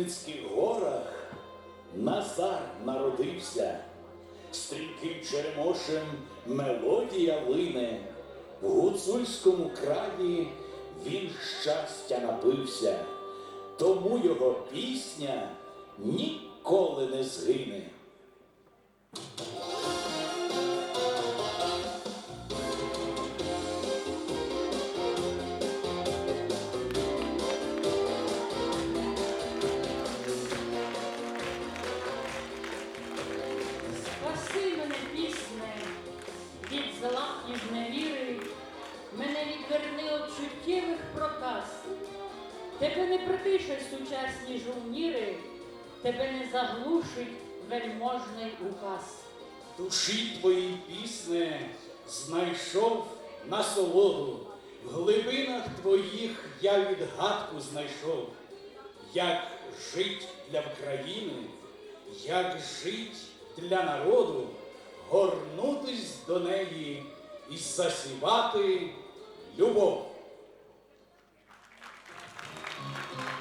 Вінницьких горах Назар народився, стрімким черемошем мелодія лине, в гуцульському краї він щастя напився, тому його пісня ніколи не згине. Чуттєвих проказ. Тебе не притишать сучасні жовніри, тебе не заглушить вельможний указ. Душі твої пісне знайшов насолоду, в глибинах твоїх я відгадку знайшов, як жить для України, як жить для народу, горнутись до неї і засівати любов. Thank you.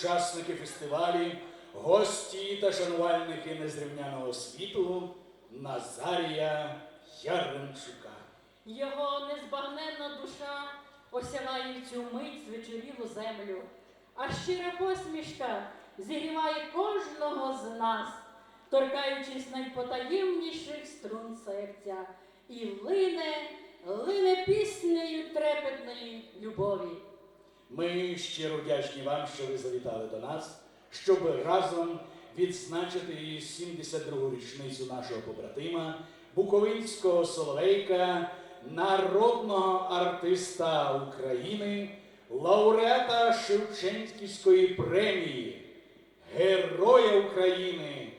Учасники фестивалю, гості та шанувальники незрівняного світу Назарія Яремчука. Його незбагненна душа осяває в цю мить звечорілу землю, а щира посмішка зігріває кожного з нас, торкаючись найпотаємніших струн серця, і лине, лине піснею трепетної любові. Ми щиро вдячні вам, що ви завітали до нас, щоб разом відзначити 72-гу річницю нашого побратима, буковинського соловейка, народного артиста України, лауреата Шевченківської премії, Героя України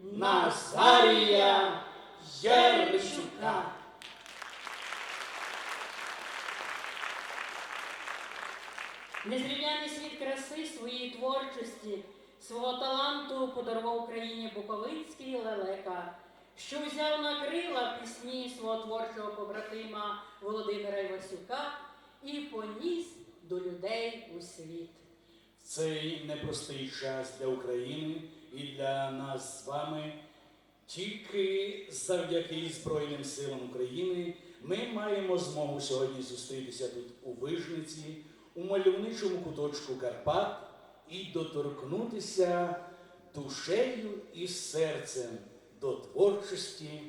Назарія Яричука. Незрівняний світ краси своєї творчості, свого таланту подарував Україні Буковинський лелека, що взяв на крила пісні свого творчого побратима Володимира Івасюка і поніс до людей у світ. Цей непростий час для України і для нас з вами. Тільки завдяки Збройним силам України ми маємо змогу сьогодні зустрітися тут у Вижниці, у мальовничому куточку Карпат і доторкнутися душею і серцем до творчості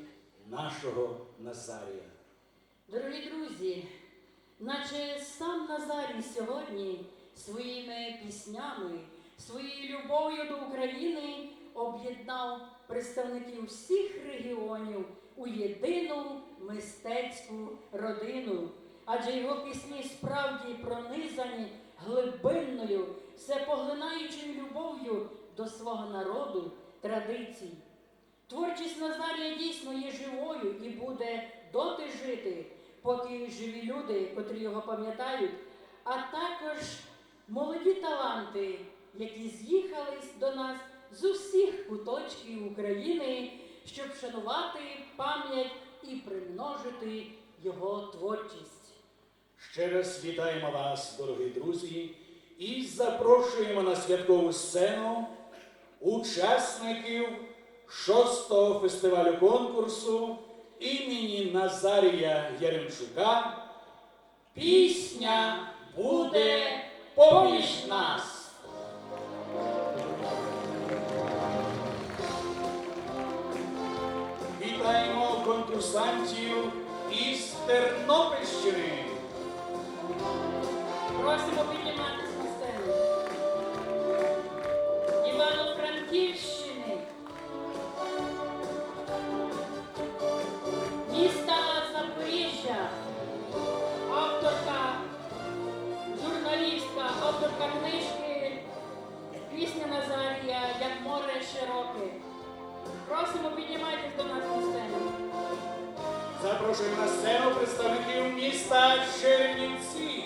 нашого Назарія. Дорогі друзі, наче сам Назарій сьогодні своїми піснями, своєю любов'ю до України об'єднав представників всіх регіонів у єдину мистецьку родину. Адже його пісні справді пронизані глибинною, всепоглинаючою любов'ю до свого народу, традицій. Творчість Назарія дійсно є живою і буде доти жити, поки живі люди, котрі його пам'ятають, а також молоді таланти, які з'їхались до нас з усіх куточків України, щоб вшанувати пам'ять і примножити його творчість. Ще раз вітаємо вас, дорогі друзі, і запрошуємо на святкову сцену учасників шостого фестивалю конкурсу імені Назарія Яремчука. Пісня буде поміж нас. Вітаємо конкурсантів із Тернопільщини. Просимо підніматися на сцену. Івано-Франківщини. Міста Запоріжжя. Авторка, журналістка, авторка книжки Пісня Назарія, як море широке. Просимо піднімайтесь до нас на сцену. Запрошуємо на сцену представників міста Чернівці.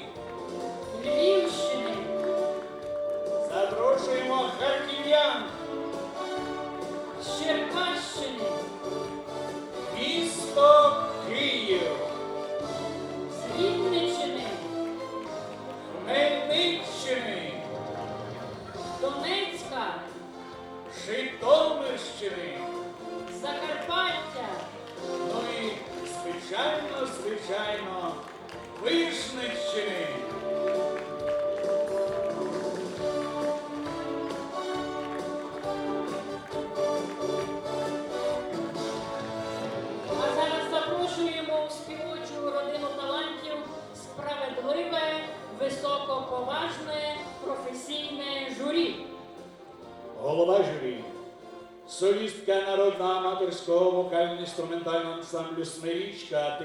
Вокально-інструментального ансамблю Смирічка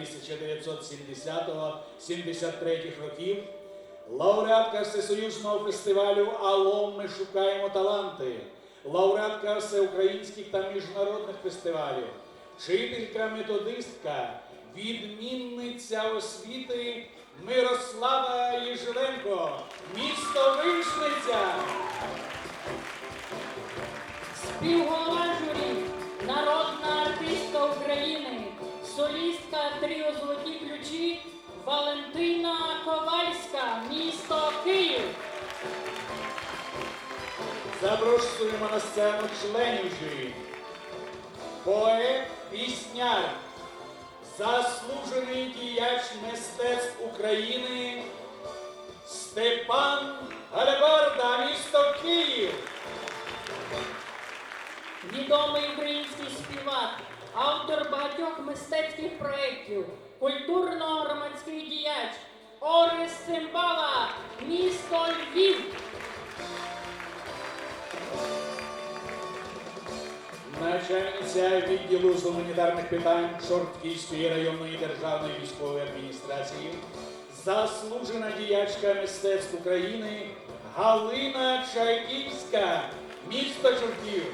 1970-73 років, лауреатка Всесоюзного фестивалю Алом Ми шукаємо таланти, лауреатка всеукраїнських та міжнародних фестивалів, вчителька методистка, відмінниця освіти Мирослава Єжеленко, місто Вишниця. Співголова журі, солістка тріо Золоті ключі Валентина Ковальська, місто Київ. Запрошуємо на сцену членів журі. Поет, пісняр, заслужений діяч мистецтв України Степан Галебарда, місто Київ. Відомий український проєктів, культурно-громадський діяч Орис Цимбала, місто Львів. Начальниця відділу з гуманітарних питань Чортківської районної державної військової адміністрації, заслужена діячка мистецтв України Галина Чайківська, місто Чортків.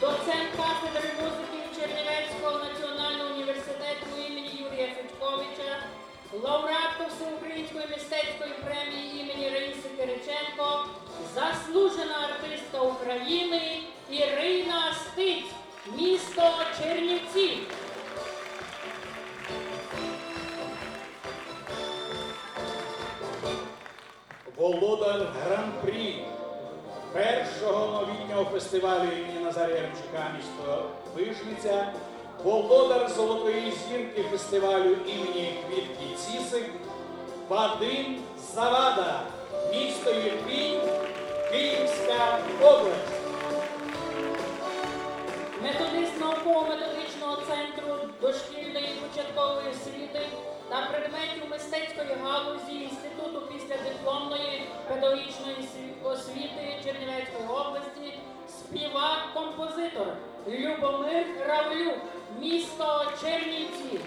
Доцент кафедри музики лауреатка Всеукраїнської мистецької премії імені Раїси Кириченко, заслужена артистка України Ірина Стиць, місто Чернівці. володар гран-прі першого новітнього фестивалю імені Назарія Ремчука місто Вижниця, володар золотої зірки фестивалю імені Квітки Цісик, Вадим Завада, місто Єрпінь, Київська область. Методист науково-методичного центру дошкільної початкової освіти та предметів мистецької галузі Інституту післядипломної педагогічної освіти Чернівецької області, співак, композитор Любомир Равлюк, місто Чернівці.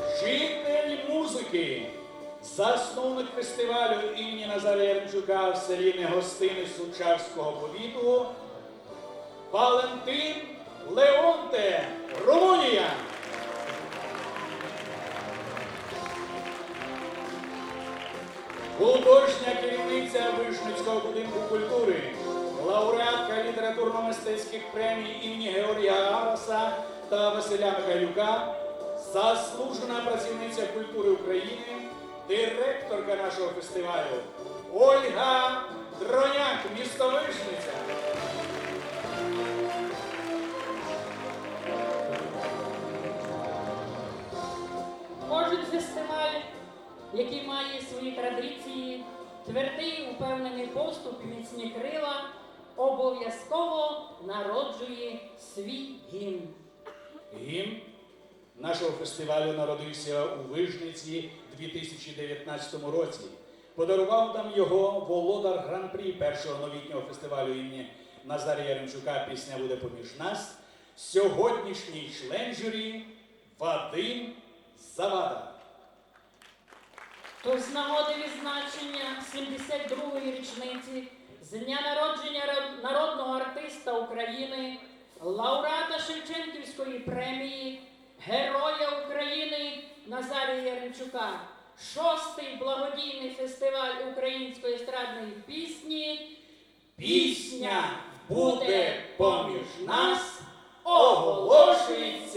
Вчитель музики, засновник фестивалю імені Ремчука в селі Негостини Сучавського повіту Валентин Леонте, Румунія. Художня керівниця Вишницького будинку культури, лауреатка літературно-мистецьких премій імені Георгія Араса та Василя Михайлюка, заслужена працівниця культури України, директорка нашого фестивалю Ольга Дроняк, місто Вишниця. Кожен фестиваль, який має свої традиції, твердий упевнений поступ міцні крила, обов'язково народжує свій гімн. Гімн нашого фестивалю народився у Вижниці 2019 році. Подарував нам його володар гран-прі першого новітнього фестивалю імені Назарія Ремчука Пісня буде поміж нас. Сьогоднішній член журі Вадим Завада. Тож з нагоди відзначення 72-ї річниці з дня народження народного артиста України, лауреата Шевченківської премії, Героя України Назарія Яремчука, шостий благодійний фестиваль української естрадної пісні. Пісня буде поміж нас, оголошується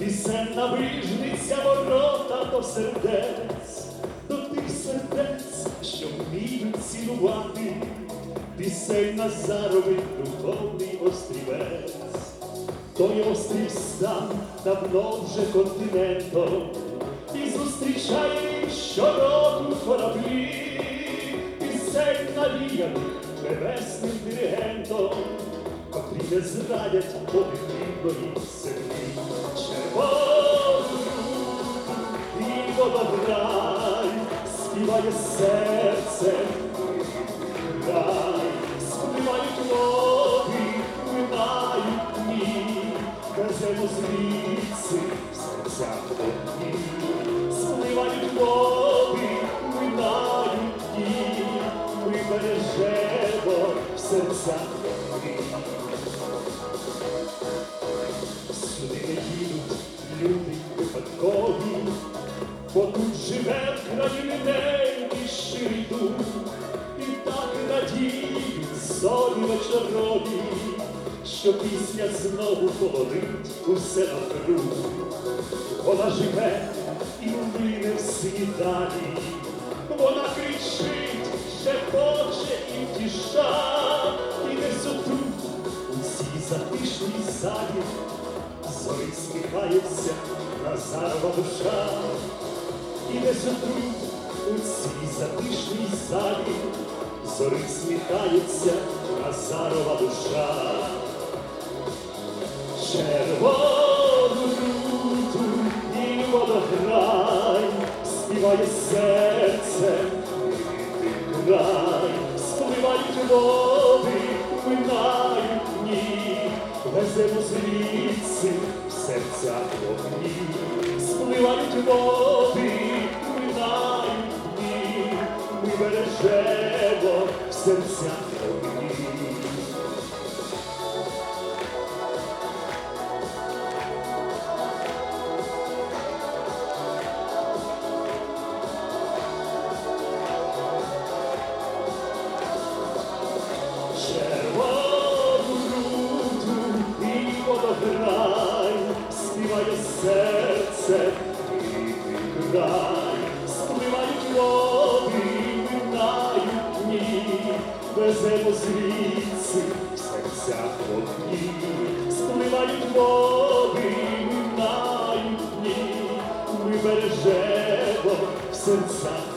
пісенна вижниця, ворота до сердець, до тих сердець, що вміють цілувати, пісень Назаровий духовний острівець. Той острів став давно вже континентом, і зустрічає щороку кораблі, пісень навіяних небесним диригентом, котрі не зрадять подих рідної землі. І водограй співає серце, край, спливають води, минають дні, веземо звідси в серцях вогні, спливають води, минають дні, ми бережемо в в країні ненький дух, і так радіють зорі вечорові, що пісня знову поводить усе навкруг. Вона живе і млине в сині вона кричить, і втіша, і десь отут, у цій затишній залі, зорі сміхається Назарова душа, і десь отут, у цій затишній залі, зорі сміхається Назарова душа. Червону люту і водограй. Співає серце, край, спливають води, минають дні, веземо звідси в серцях вогні, спливають води, ми бережемо в серцях вогні. Червону люту і веземо звідси в серцях вогні, спливають води, минають дні, ми бережемо в серцях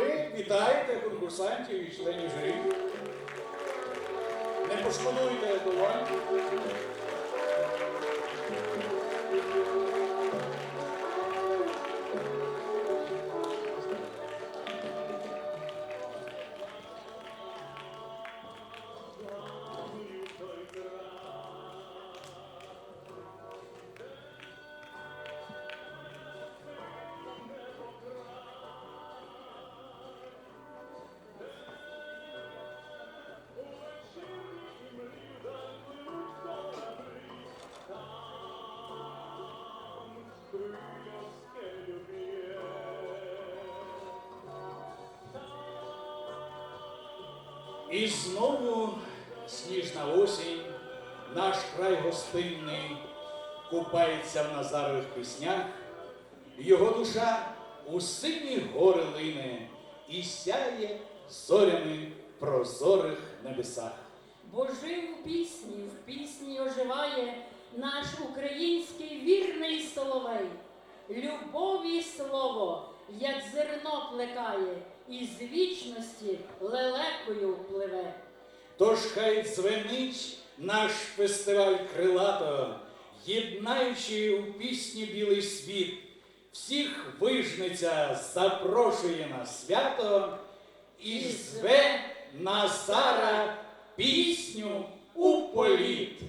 ви вітаєте конкурсантів і членів журі. Не пошкодуйте долонь. Наш край гостинний купається в Назарових піснях, його душа у сині гори лине і сяє зорями прозорих небесах. Бо жив у пісні, в пісні оживає наш український вірний соловей. Любові слово, як зерно плекає, і з вічності лелекою пливе. Тож хай дзвенить наш фестиваль крилато, єднаючи у пісні білий світ, всіх вижниця запрошує на свято і зве Назара пісню у політ.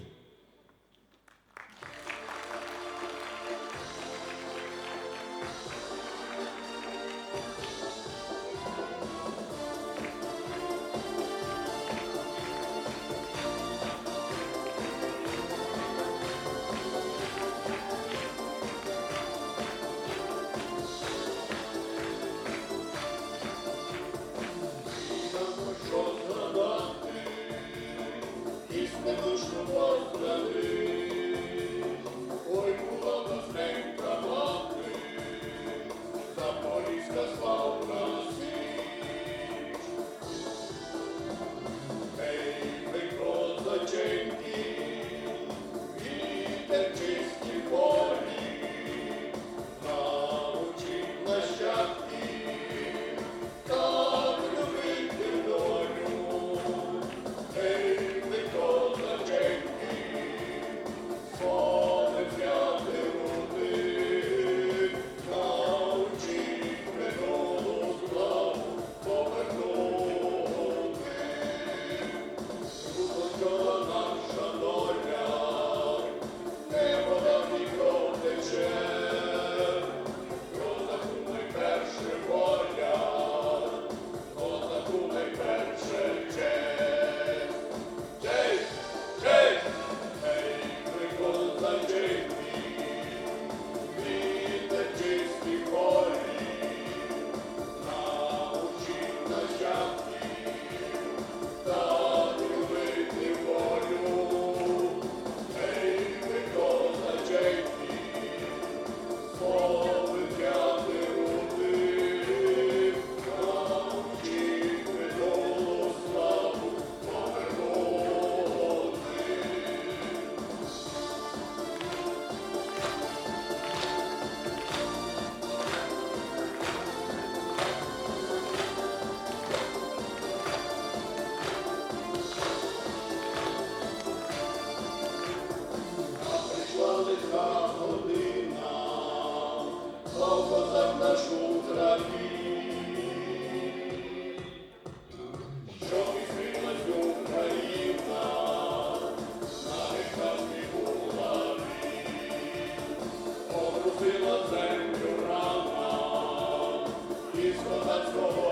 Із козацького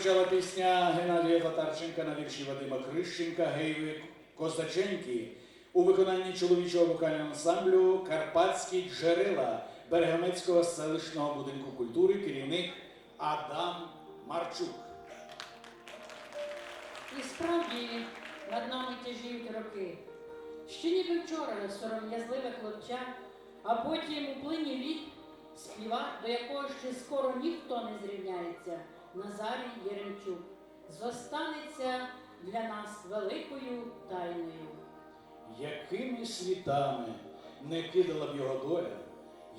Прозвучала пісня Геннадія Татарченка на вірші Вадима Крищенка Гейви Козаченки у виконанні чоловічого вокального ансамблю Карпатські джерела Берегомецького селищного будинку культури керівник Адам Марчук. І справді над нами тяжіють роки. Ще ніби вчора сором'язливе хлопча, а потім у плині літ співа, до якого ще скоро ніхто не зрівняється, Назарій Єремчук, зостанеться для нас великою тайною. Якими світами не кидала б його доля,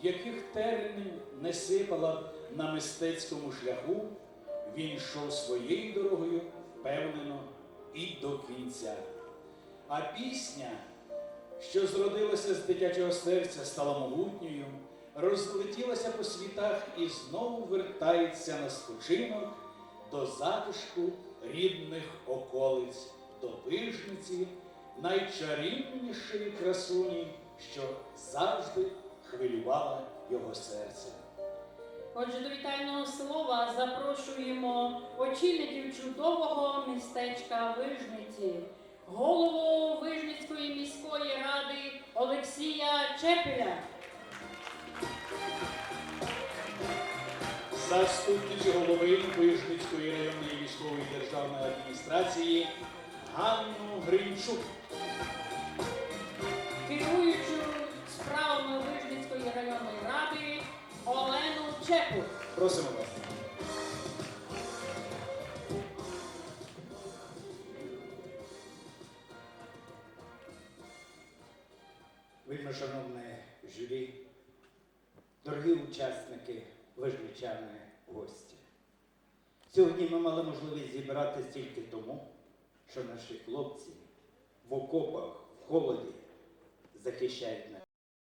яких тернів не сипала б на мистецькому шляху, він йшов своєю дорогою впевнено і до кінця. А пісня, що зродилася з дитячого серця, стала могутньою, розлетілася по світах і знову вертається на спочинок до затишку рідних околиць, до пижниці, найчарівнішої красуні, що завжди хвилювала його серце. Отже, до вітального слова запрошуємо очільників чудового містечка Вижниці, голову Вижницької міської ради Олексія Чепеля. Заступниці голови Вижницької районної військової державної адміністрації Ганну Гринчук. керуючу справами Вижницької районної ради Олену Чепу. Просимо вас. Вельми шановне журі, дорогі учасники, вижничани, гості. Сьогодні ми мали можливість зібратися тільки тому, що наші хлопці в окопах, в холоді захищають